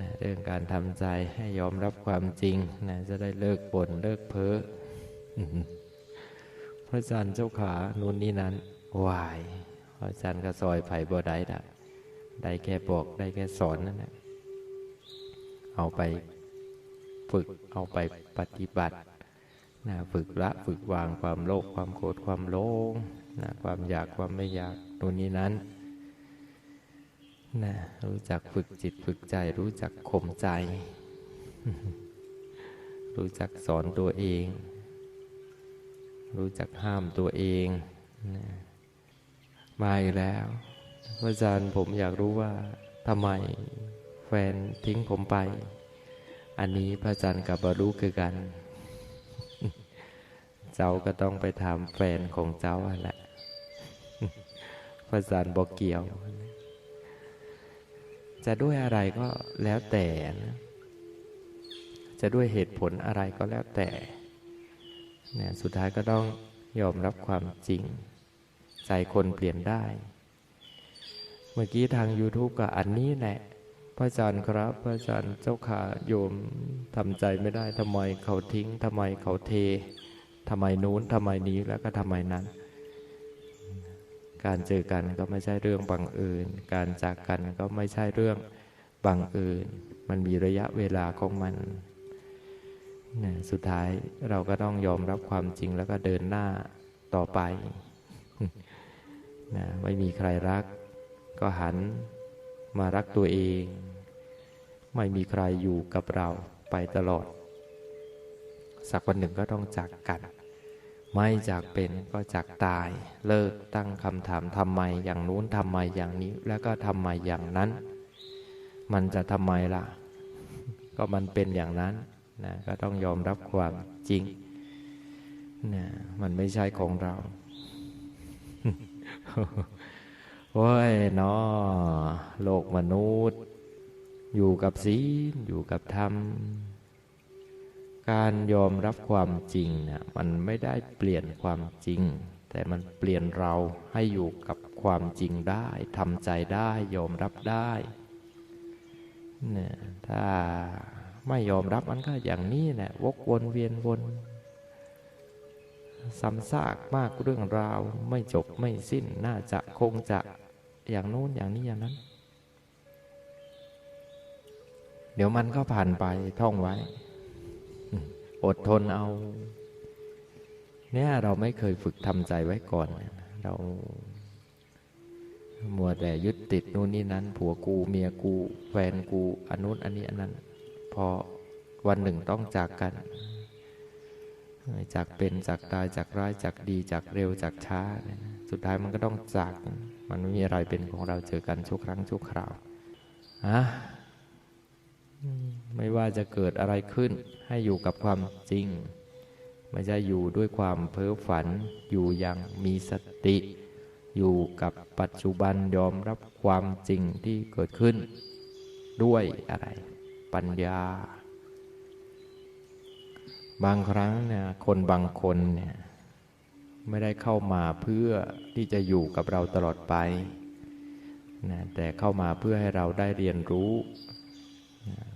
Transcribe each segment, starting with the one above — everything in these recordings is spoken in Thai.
นะเรื่องการทำใจให้ยอมรับความจริงนะจะได้เลิกบ่นเลิกเพ้อพระอาจารย์เจ้าขานู่นนี่นั้นวายพระอาจารย์ก็ซอยไผ่บ่ได้ละได้แค่บอกได้แค่สอนนั่นแหละเอาไปฝึกเอาไปปฏิบัตินะฝึกละฝึกวางความโลภความโกรธความโลงนะความอยากความไม่อยากนู่นนี่นั้น นะรู้จักฝึกจิตฝึกใจ รู้จักข่มใจ รู้จักสอนตัวเอง รู้จักห้ามตัวเองนะมาอีกแล้วพระอาจารย์ผมอยากรู้ว่าทำไมแฟนทิ้งผมไป อันนี้พระอาจารย์กับบรู้คือกัน เจ้าก็ต้องไปถามแฟนของเจ้าแหละ พระอาจารย์บอกเกี่ยว จะด้วยอะไรก็แล้วแต่นะจะด้วยเหตุผลอะไรก็แล้วแต่เนี่ยสุดท้ายก็ต้องยอมรับความจริง ใจคนเปลี่ยนได้ เมื่อกี้ทาง YouTube ก็อันนี้แหละพระอาจารย์ครับ พระอาจารย์เจ้าขาโยมทำใจไม่ได้ทำไมเขาทิ้งทำไมเขาเททำไมนู้นทำไมนี้แล้วก็ทำไมนั้น การเจอกันก็ไม่ใช่เรื่องบังเอิญ การจากกันก็ไม่ใช่เรื่องบังเอิญ มันมีระยะเวลาของมันนะสุดท้ายเราก็ต้องยอมรับความจริงแล้วก็เดินหน้าต่อไปนะไม่มีใครรัก ก็หันมารักตัวเอง ไม่มีใครอยู่กับเราไปตลอด สักวันหนึ่งก็ต้องจากกัน ไม่จากเป็นก็จากตาย เลิกตั้งคำถามทำไมอย่างนู้นทำไมอย่างนี้ แล้วก็ทำไมอย่างนั้น มันจะทำไมล่ะ ก็มันเป็นอย่างนั้นนะก็ต้องยอมรับความจริงนะมันไม่ใช่ของเราโอ้ยเนาะโลกมนุษย์ อยู่กับศีลอยู่กับธรรม การยอมรับความจริงน่ะมันไม่ได้เปลี่ยนความจริง แต่มันเปลี่ยนเราให้อยู่กับความจริงได้ทำใจได้ยอมรับได้เนี่ยถ้าไม่ยอมรับมันก็อย่างนี้แหละวกวนเวียนวนซ้ำซากมากเรื่องราวไม่จบไม่สิ้นน่าจะคงจะอย่างโน้นอย่างนี้อย่างนั้น เดี๋ยวมันก็ผ่านไปท่องไว้ อดทนเอา เนี่ยเราไม่เคยฝึกทำใจไว้ก่อน เรามัวแต่ยึดติดนู่นนี่นั้น ผัวกูเมียกู แฟนกูอันนู้นอันนี้อันนั้น พอวันหนึ่งต้องจากกัน จากเป็นจากตายจากร้ายจากดีจากเร็วจากช้า สุดท้ายมันก็ต้องจาก มันไม่มีอะไรเป็นของเราเจอกันชั่วครั้งชั่วคราวอะ ไม่ว่าจะเกิดอะไรขึ้น ให้อยู่กับความจริง ไม่ใช่อยู่ด้วยความเพ้อฝัน อยู่อย่างมีสติ อยู่กับปัจจุบันยอมรับความจริงที่เกิดขึ้น ด้วยอะไร ปัญญา บางครั้งเนี่ยคนบางคนเนี่ยไม่ได้เข้ามาเพื่อที่จะอยู่กับเราตลอดไปนะแต่เข้ามาเพื่อให้เราได้เรียนรู้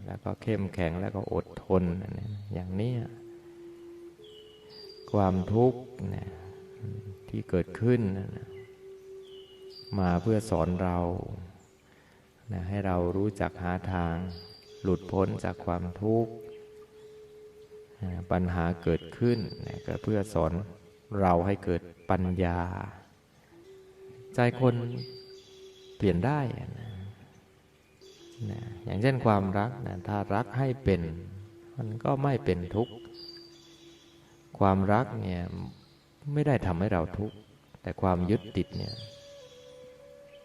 แล้วก็เข้มแข็งแล้วก็อดทนอย่างนี้ความทุกข์นะที่เกิดขึ้นนะมาเพื่อสอนเรานะให้เรารู้จักหาทาง หลุดพ้นจากความทุกข์นะปัญหาเกิดขึ้นนะก็เพื่อสอนเราให้เกิดปัญญา ใจคนเปลี่ยนได้นะ นะอย่างเช่นความรักนะถ้ารักให้เป็น มันก็ไม่เป็นทุกข์ ความรักเนี่ยไม่ได้ทำให้เราทุกข์ แต่ความยึดติดเนี่ย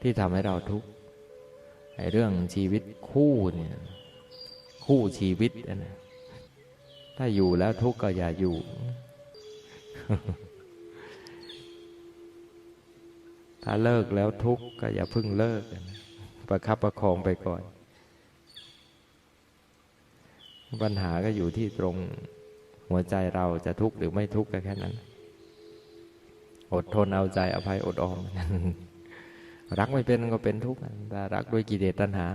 ที่ทำให้เราทุกข์ไอ้เรื่องชีวิตคู่เนี่ยคู่ชีวิตนะถ้าอยู่แล้วทุกข์ก็อย่าอยู่ ถ้าเลิกแล้วทุกข์ก็อย่าเพิ่งเลิกนะประคับประคองไปก่อน ปัญหาก็อยู่ที่ตรงหัวใจเราจะทุกข์หรือไม่ทุกข์ก็แค่นั้น อดทนเอาใจอภัยอดออมรักไม่เป็นก็เป็นทุกข์แต่รักด้วยกิเลสตัณหา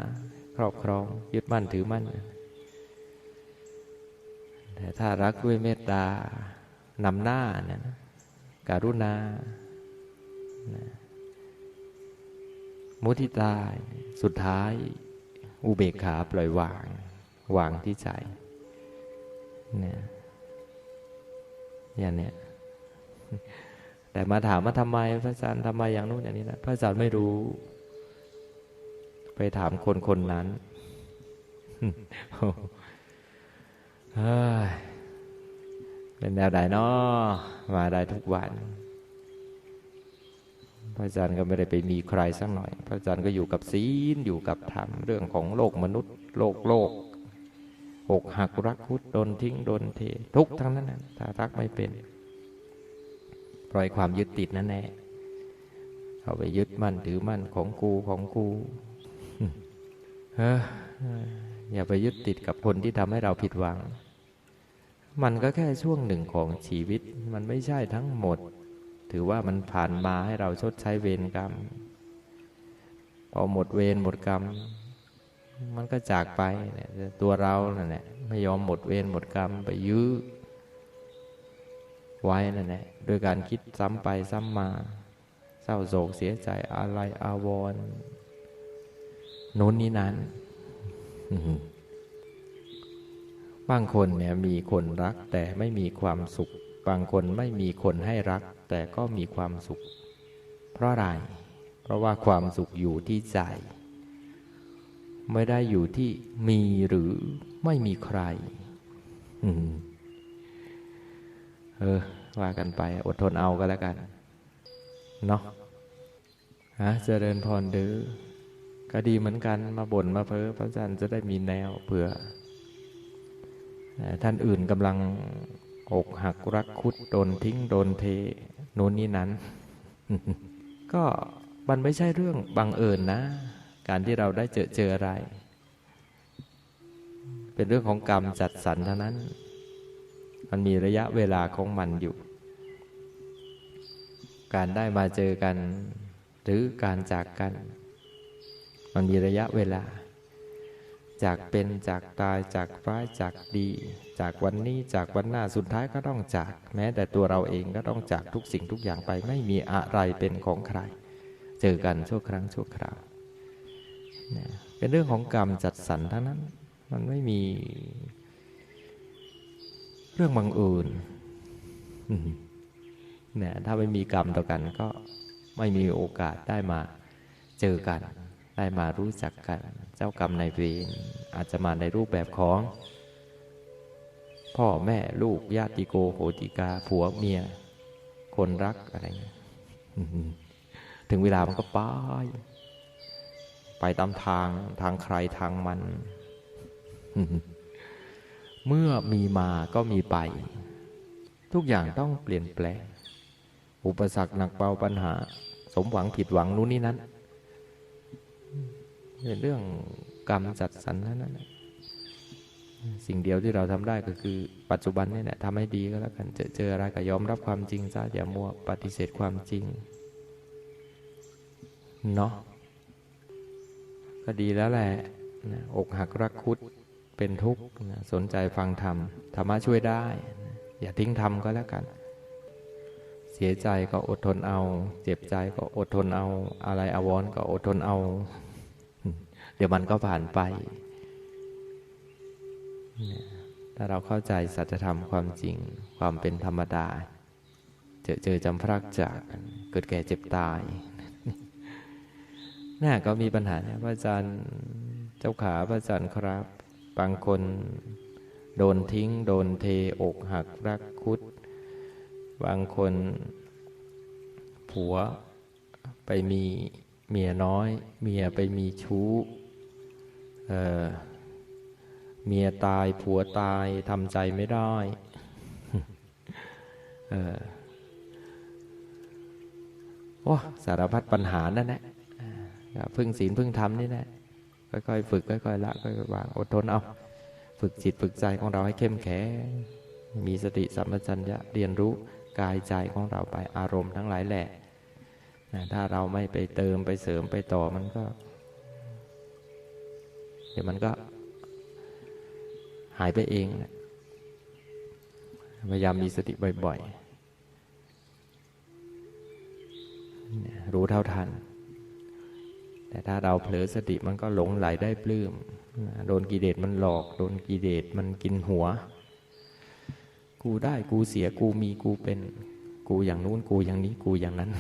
ครอบครอง ยึดมั่นถือมั่น แต่ถ้ารักด้วยเมตตานำหน้าเนะการุณา มุทิตา สุดท้าย อุเบกขาปล่อยวาง วางที่ใจเนี่ยอย่างเนี้ยแต่มาถามว่าทำไมพระอาจารย์ทำไมอย่างนู้นอย่างนี้นะพระอาจารย์ไม่รู้ ไปถามคนคนนั้นเฮ้ยเป็นแนวใดนาะมาได้ทุกวัน พระอาจารย์ก็ไม่ได้ไปมีใครสักหน่อย พระอาจารย์ก็อยู่กับศีลอยู่กับธรรมเรื่องของโลกมนุษย์ โลกโลก อกหักรักคุดโดนทิ้งโดนเท ทุกทั้งนั้นนะถ้ารักไม่เป็น ปล่อยความยึดติดนั่นแน่เอาไปยึดมั่นถือมั่นของกูของกูเฮ้อย่าไปยึดติดกับคนที่ทำให้เราผิดหวัง มันก็แค่ช่วงหนึ่งของชีวิต มันไม่ใช่ทั้งหมด ถือว่ามันผ่านมาให้เราชดใช้เวรกรรม พอหมดเวรหมดกรรม มันก็จากไปเนี่ยตัวเรานั่นแหละไม่ยอมหมดเวรหมดกรรมไปยื้อไว้นั่นแหละโดยการคิดซ้ำไปซ้ำมา เศร้าโศกเสียใจอะไรอาวรณ์โน้นนี้นั้นบางคนเนี่ยมีคนรักแต่ไม่มีความสุข บางคนไม่มีคนให้รัก แต่ก็มีความสุข เพราะอะไร เพราะว่าความสุขอยู่ที่ใจ ไม่ได้อยู่ที่มีหรือไม่มีใครเออ ว่ากันไป อดทนเอาก็แล้วกัน เนาะฮะเจริญพรดื้อก็ดีเหมือนกันมาบ่นมาเพ้อพระอาจารย์จะได้มีแนวเผื่อ ท่านอื่นกำลังอกหักรักคุดโดนทิ้งโดนเทโน่นนี่นั้น ก็มันไม่ใช่เรื่องบังเอิญนะ การที่เราได้เจอเจออะไร เป็นเรื่องของกรรมจัดสรรเท่านั้น มันมีระยะเวลาของมันอยู่ การได้มาเจอกัน หรือการจากกัน มันมีระยะเวลา จากเป็นจากตายจากร้ายจากดี จากวันนี้จากวันหน้าสุดท้ายก็ต้องจาก แม้แต่ตัวเราเองก็ต้องจากทุกสิ่งทุกอย่างไป ไม่มีอะไรเป็นของใคร เจอกันชั่วครั้งชั่วคราว เป็นเรื่องของกรรมจัดสรรทั้งนั้น มันไม่มีเรื่องบังเอิญเนี่ยถ้าไม่มีกรรมต่อกันก็ไม่มีโอกาสได้มาเจอกัน ได้มารู้จักกัน เจ้ากรรมนายเวรอาจจะมาในรูปแบบของ พ่อแม่ลูกญาติโกโหติกาผัวเมีย คนรักอะไรเงี้ยถึงเวลามันก็ไป ไปตามทางทางใครทางมัน เมื่อมีมาก็มีไป ทุกอย่างต้องเปลี่ยนแปลง อุปสรรคหนักเบาปัญหา สมหวังผิดหวังนู้นนี่นั้นเป็นเรื่องกรรมจัดสรรนั้นนะสิ่งเดียวที่เราทำได้ก็คือ ปัจจุบันนี่แหละทำให้ดีก็แล้วกันเจอเจออะไรก็ยอมรับความจริงซะอย่ามัวปฏิเสธความจริงเนาะ ก็ดีแล้วแหละนะอกหักรักคุดเป็นทุกข์นะสนใจฟังธรรมธรรมะช่วยได้นะอย่าทิ้งธรรมก็แล้วกัน เสียใจก็อดทนเอา เจ็บใจก็อดทนเอา อะไรอาวรก็อดทนเอา เดี๋ยวมันก็ผ่านไปถ้าเราเข้าใจสัจธรรมความจริงความเป็นธรรมดา เจอเจอจำพรักจากเกิดแก่เจ็บตาย น่าก็มีปัญหาเนี่ยพระอาจารย์เจ้าขาพระอาจารย์ครับ บางคนโดนทิ้ง โดนเทอกหักรักคุด บางคนผัวไปมีเมียน้อย เมียไปมีชู้เเมียตายผัวตายทำใจไม่ได้เออโอ้สารพัดปัญหานั่นแหละ พึ่งศีลพึ่งธรรมนี่แหละค่อยๆฝึกค่อยๆละค่อยๆวางอดทนเอาฝึกจิตฝึกใจของเราให้เข้มแข็งมีสติสัมปชัญญะเรียนรู้กายใจของเราไปอารมณ์ทั้งหลายแหละถ้าเราไม่ไปเติมไปเสริมไปต่อมันก็ เดี๋ยวมันก็ หายไปเองแหละพยายามมีสติบ่อยๆ รู้เท่าทัน แต่ถ้าเราเผลอสติมันก็หลงไหลได้ปลื้มโดนกิเลสมันหลอก โดนกิเลสมันกินหัว กูได้กูเสียกูมีกูเป็น กูอย่างนู้นกูอย่างนี้กูอย่างนั้น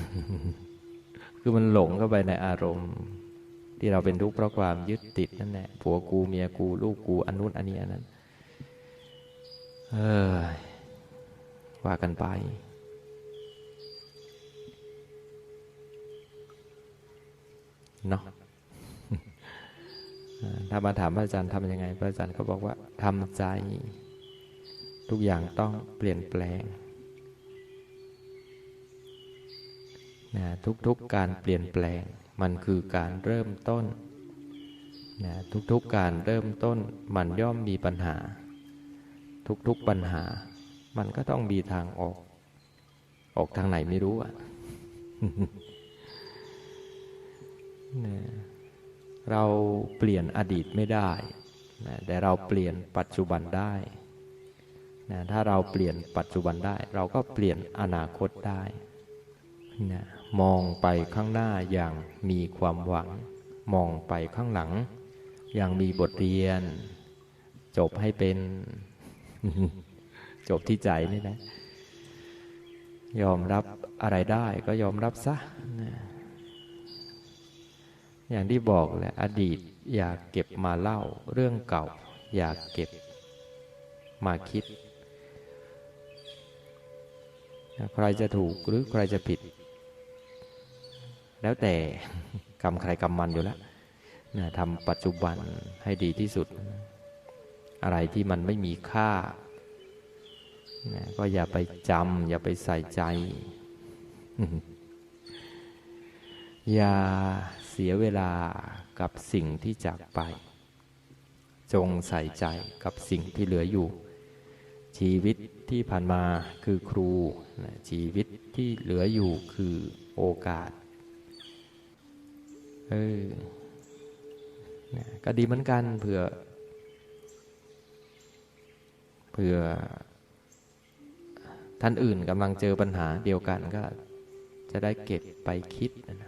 คือมันหลงเข้าไปในอารมณ์ ที่เราเป็นทุกข์เพราะความยึดติดนั่นแหละผัวกูเมียกูลูกกูอันนู้นอันนี้อันนั้น เออว่ากันไป เนาะถ้ามาถามพระอาจารย์ทำยังไง พระอาจารย์ก็บอกว่าทำใจ ทุกอย่างต้องเปลี่ยนแปลงนะทุกๆการเปลี่ยนแปลง มันคือการเริ่มต้นนะทุกๆการเริ่มต้น มันย่อมมีปัญหา ทุกๆปัญหา มันก็ต้องมีทางออก ออกทางไหนไม่รู้อะ เราเปลี่ยนอดีตไม่ได้นะแต่เราเปลี่ยนปัจจุบันได้นะถ้าเราเปลี่ยนปัจจุบันได้ เราก็เปลี่ยนอนาคตได้นะมองไปข้างหน้าอย่างมีความหวัง มองไปข้างหลัง อย่างมีบทเรียน จบให้เป็น จบที่ใจนี่นะ ยอมรับอะไรได้ก็ยอมรับซะนะ อย่างที่บอกแหละอดีตอยากเก็บมาเล่า เรื่องเก่า อยากเก็บมาคิด ใครจะถูกหรือใครจะผิด แล้วแต่กรรมใครกรรมมันอยู่แล้วนะทำปัจจุบันให้ดีที่สุด อะไรที่มันไม่มีค่านะก็อย่าไปจำอย่าไปใส่ใจ อย่า สียเวลากับสิ่งที่จากไป จงใส่ใจกับสิ่งที่เหลืออยู่ ชีวิตที่ผ่านมาคือครู ชีวิตที่เหลืออยู่คือโอกาส เออก็ดีเหมือนกันเผื่อเผื่อท่านอื่นกำลังเจอปัญหาเดียวกันก็จะได้เก็บไปคิดนะ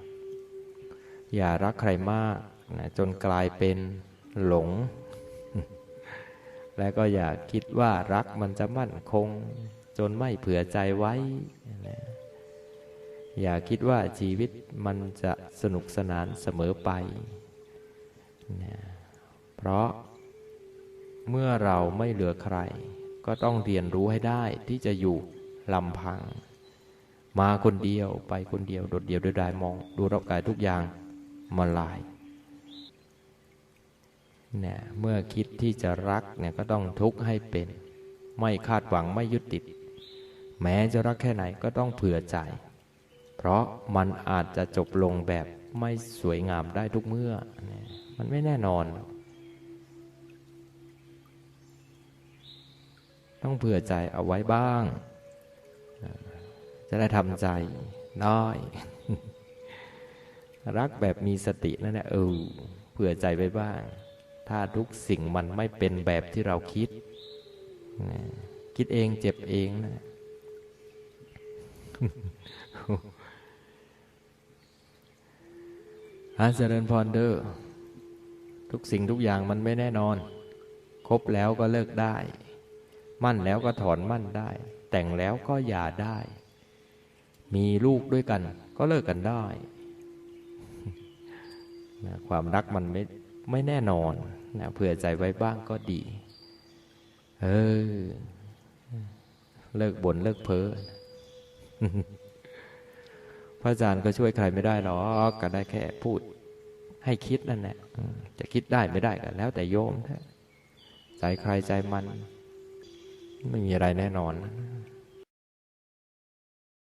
อย่ารักใครมากนะจนกลายเป็นหลง และก็อย่าคิดว่ารักมันจะมั่นคง จนไม่เผื่อใจไว้นะอย่าคิดว่าชีวิตมันจะสนุกสนานเสมอไปนะเพราะเมื่อเราไม่เหลือใคร ก็ต้องเรียนรู้ให้ได้ที่จะอยู่ลำพัง มาคนเดียวไปคนเดียวโดดเดี่ยวโดยดายมอง ดูรอบกายทุกอย่าง มาลายเนี่ยเมื่อคิดที่จะรักเนี่ยก็ต้องทุกข์ให้เป็น ไม่คาดหวังไม่ยึดติด แม้จะรักแค่ไหนก็ต้องเผื่อใจ เพราะมันอาจจะจบลงแบบไม่สวยงามได้ทุกเมื่อเนี่ยมันไม่แน่นอน ต้องเผื่อใจเอาไว้บ้าง จะได้ทำใจน้อย รักแบบมีสตินั่นแหละเออเผื่อใจไว้บ้าง ถ้าทุกสิ่งมันไม่เป็นแบบที่เราคิดคิดเองเจ็บเองนะอาเจริญพรเดอร์ทุกสิ่งทุกอย่างมันไม่แน่นอน คบแล้วก็เลิกได้ มั่นแล้วก็ถอนมั่นได้ แต่งแล้วก็หย่าได้ มีลูกด้วยกัน ก็เลิกกันได้ นะความรักมันไม่ไม่แน่นอนนะเผื่อใจไว้บ้างก็ดี เออ เลิกบน่นเลิกเพ้อพระอาจารย์ก็ช่วยใครไม่ได้หรอกก็ได้แค่พูด ให้คิดนั่นแหละจะคิดได้ไม่ได้ก็แล้วแต่โยมใจใครใจมัน ไม่มีอะไรแน่นอน